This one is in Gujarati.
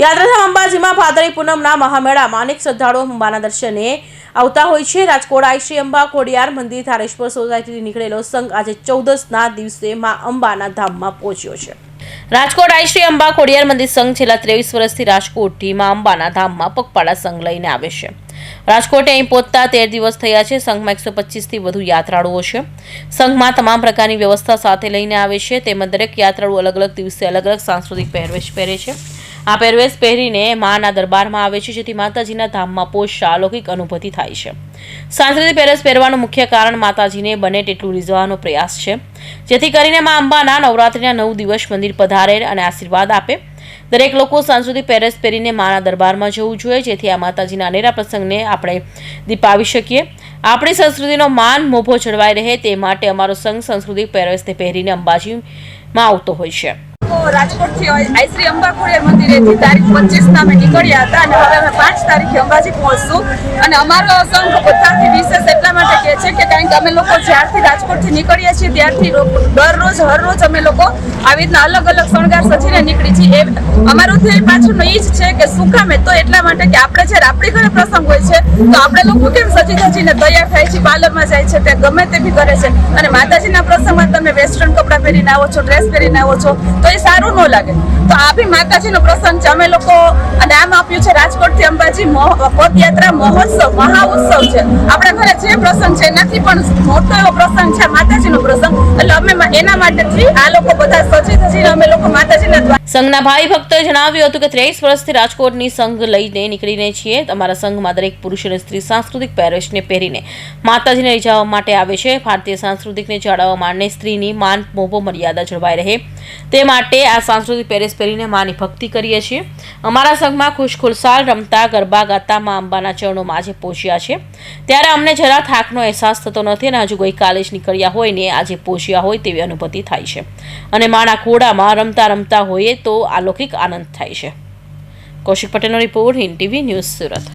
યાત્રાધામ અંબાજીમાં ભાદરી પૂનમના મહામેળામાં અનેક શ્રદ્ધાળુઓ અંબાના દર્શને આવતા હોય છે. રાજકોટ આઈશ્રી અંબા ખોડિયાર મંદિર ધારેશ્વર સોસાયટીથી નીકળેલો સંઘ આજે ચૌદસના દિવસે માં અંબાના ધામમાં પહોંચ્યો છે. રાજકોટ આઈશ્રી અંબા ખોડિયાર મંદિર સંઘ છેલ્લા ત્રેવીસ વર્ષથી રાજકોટથી માં અંબાના ધામમાં પગપાળા સંઘ લઈને આવે છે. રાજકોટે અહીં પહોંચતા તેર દિવસ થયા છે. સંઘમાં એકસો પચીસથી વધુ યાત્રાળુઓ છે. સંઘમાં તમામ પ્રકારની વ્યવસ્થા સાથે લઈને આવે છે. તેમાં દરેક યાત્રાળુ અલગ અલગ દિવસે અલગ અલગ સાંસ્કૃતિક પહેરવેશ પહેરે છે. આ પહેરવેશ પહેરીને માના દરબારમાં આવે છે, જેથી માતાજીના ધામમાં પોષ, અલૌકિક અનુભૂતિ થાય છે. સાંસ્કૃતિક પહેરવેશ પહેરવાનું મુખ્ય કારણ માતાજીને બને તેટલું રીઝવાનો પ્રયાસ છે. જેથી કરીને મા અંબાના નવરાત્રિના નવ દિવસ મંદિર પધારે અને આશીર્વાદ આપે. દરેક લોકો સાંસ્કૃતિક પહેરવેશ પહેરીને માના દરબારમાં જવું જોઈએ, જેથી આ માતાજીના અનેરા પ્રસંગને આપણે દીપાવી શકીએ. આપણી સંસ્કૃતિનો માન મોભો જળવાઈ રહે તે માટે અમારો સંઘ સાંસ્કૃતિક પહેરવેશને પહેરીને અંબાજીમાં આવતો હોય છે. તો રાજકોટથી આઈશ્રી અંબા ખોડિયાર મંદિરેથી તારીખ પચીસના અમે નીકળ્યા હતા અને હવે અમે પાંચ તારીખે અંબાજી પહોંચશું. અને અમારો સંઘ બધાથી વિશેષ એટલા માટે કહે છે કે કારણ કે અમે લોકો જ્યારથી રાજકોટથી નીકળીએ છીએ ત્યારથી દરરોજ, હરરોજ અમે લોકો આવી રીતના અલગ અલગ શણગાર સજીને નીકળી છીએ. એ અમારું ધ્યેય પાછળનું એ જ છે કે શું કામે તો એટલા માટે કે આપણે જ્યારે આપણી ઘરે પ્રસંગ હોય છે, તો આપણે લોકો કેમ સજી સજીને તૈયાર થાય છે, પાર્લરમાં જાય છે તે ગમે તે બી કરે છે. અને માતાજીના પ્રસંગમાં તમે વેસ્ટર્ન કપડાં પહેરીને આવો છો, ડ્રેસ પહેરીને આવો છો, તો એ સારું ન લાગે. તો આ બી માતાજીનો પ્રસંગ છે. અમે લોકો નામ આપ્યું છે રાજકોટથી અંબાજી પદયાત્રા મહોત્સવ મહા ઉત્સવ છે. આપણા ઘરે જે પ્રસંગ છે નથી પણ મોટો એવો પ્રસંગ છે માતાજી માતાજીનો પ્રસંગ. એટલે અમે એના એના જ આ લોકો બધા સજી ધજીને અમે લોકો માતાજીના દ્વાર સંઘના ભાઈ ભક્તોએ જણાવ્યું હતું કે ત્રેવીસ વર્ષથી રાજકોટની સંઘ લઈને નીકળીને છીએ. અમારા સંઘમાં દરેક પુરુષ અને સ્ત્રી સાંસ્કૃતિક પહેરવેશને પહેરીને માતાજીને રીઝવવા માટે આવે છે. ભારતીય સાંસ્કૃતિકને જાળવવા માટે સ્ત્રીની માન, મોભો, મર્યાદા જળવાઈ રહે. તે માટે આ સાંસ્કૃતિક પહેરેશ પહેરીને માની ભક્તિ કરીએ છીએ. અમારા સંઘમાં ખુશખુલસાલ રમતા, ગરબા ગાતા મા અંબાના ચરણોમાં આજે પહોંચ્યા છે. ત્યારે અમને જરા થાકનો અહેસાસ થતો નથી અને હજુ ગઈકાલે જ નીકળ્યા હોય ને આજે પહોંચ્યા હોય તેવી અનુભૂતિ થાય છે. અને માના ખોડામાં રમતા રમતા હોઈએ તો અલૌકિક આનંદ થાય છે. કૌશિક પટેલનો report Hind TV news Surat.